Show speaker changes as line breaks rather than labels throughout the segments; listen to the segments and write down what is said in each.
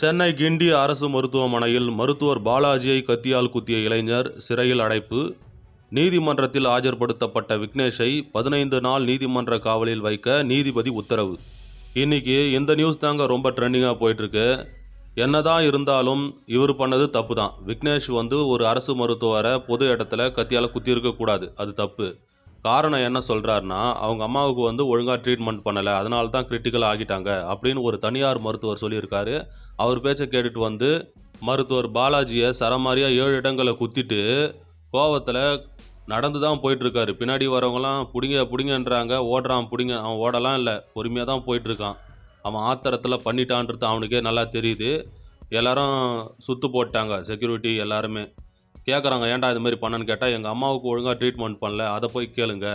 சென்னை கிண்டி அரசு மருத்துவமனையில் மருத்துவர் பாலாஜியை கத்தியால் குத்திய இளைஞர் சிறையில் அடைப்பு. நீதிமன்றத்தில் ஆஜர்படுத்தப்பட்ட விக்னேஷை பதினைந்து நாள் நீதிமன்ற காவலில் வைக்க நீதிபதி உத்தரவு. இன்னைக்கு இந்த நியூஸ் தாங்க ரொம்ப ட்ரெண்டிங்காக போயிட்டுருக்கு. என்னதான் இருந்தாலும் இவர் பண்ணது தப்பு தான் விக்னேஷ் வந்து ஒரு அரசு மருத்துவரை பொது இடத்துல கத்தியால் குத்தியிருக்கக்கூடாது. அது தப்பு. காரணம் என்ன சொல்கிறாருன்னா அவங்க அம்மாவுக்கு வந்து ஒழுங்காக ட்ரீட்மெண்ட் பண்ணலை அதனால தான் கிரிட்டிக்கல் ஆகிட்டாங்க அப்படின்னு ஒரு தனியார் மருத்துவர் சொல்லியிருக்காரு. அவர் பேச்சை கேட்டுட்டு வந்து மருத்துவர் பாலாஜியை சரமாரியாக ஏழு இடங்களை குத்திட்டு கோவத்தில் நடந்து தான் போயிட்டுருக்காரு. பின்னாடி வரவங்களாம் பிடிங்க பிடிங்கன்றாங்க. ஓடுறான் பிடிங்க. அவன் ஓடலாம் இல்லை பொறுமையாக தான் போயிட்டுருக்கான். அவன் ஆத்திரத்தில் பண்ணிட்டான்றது அவனுக்கே நல்லா தெரியுது. எல்லாரும் சுத்து போட்டாங்க செக்யூரிட்டி எல்லாருமே. கேட்குறாங்க ஏன்டா இது மாதிரி பண்ணன்னு கேட்டால் எங்கள் அம்மாவுக்கு ஒழுங்காக ட்ரீட்மெண்ட் பண்ணல. அதை போய் கேளுங்க.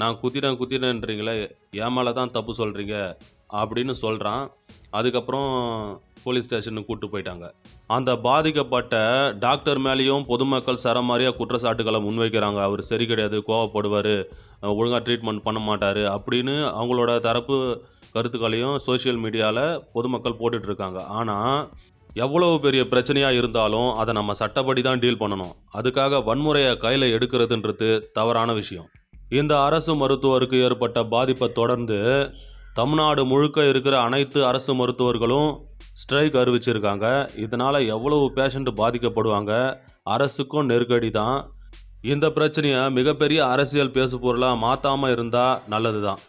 நான் குத்திட்டேன் குத்திட்டேன்றீங்களே என் மேலே தான் தப்பு சொல்கிறீங்க அப்படின்னு சொல்கிறான் அதுக்கப்புறம் போலீஸ் ஸ்டேஷனுக்கு கூப்பிட்டு போயிட்டாங்க. அந்த பாதிக்கப்பட்ட டாக்டர் மேலேயும் பொதுமக்கள் சரமாரியாக குற்றச்சாட்டுகளை முன்வைக்கிறாங்க. அவர் சரி கிடையாது கோவப்படுவார் ஒழுங்காக ட்ரீட்மெண்ட் பண்ண மாட்டார் அப்படின்னு அவங்களோட தரப்பு கருத்துக்களையும் சோஷியல் மீடியாவில் பொதுமக்கள் போட்டுட்ருக்காங்க ஆனால் எவ்வளவு பெரிய பிரச்சனையாக இருந்தாலும் அதை நம்ம சட்டப்படி தான் டீல் பண்ணணும். அதுக்காக வன்முறையை கையில் எடுக்கிறதுன்றது தவறான விஷயம். இந்த அரசு மருத்துவருக்கு ஏற்பட்ட பாதிப்பை தொடர்ந்து தமிழ்நாடு முழுக்க இருக்கிற அனைத்து அரசு மருத்துவர்களும் ஸ்ட்ரைக் அறிவிச்சிருக்காங்க. இதனால் எவ்வளவு பேஷண்ட் பாதிக்கப்படுவாங்க? அரசுக்கும் நெருக்கடி தான். இந்த பிரச்சனையை மிகப்பெரிய அரசியல் பேசு பொருளாக மாற்றாமல் இருந்தால் நல்லது தான்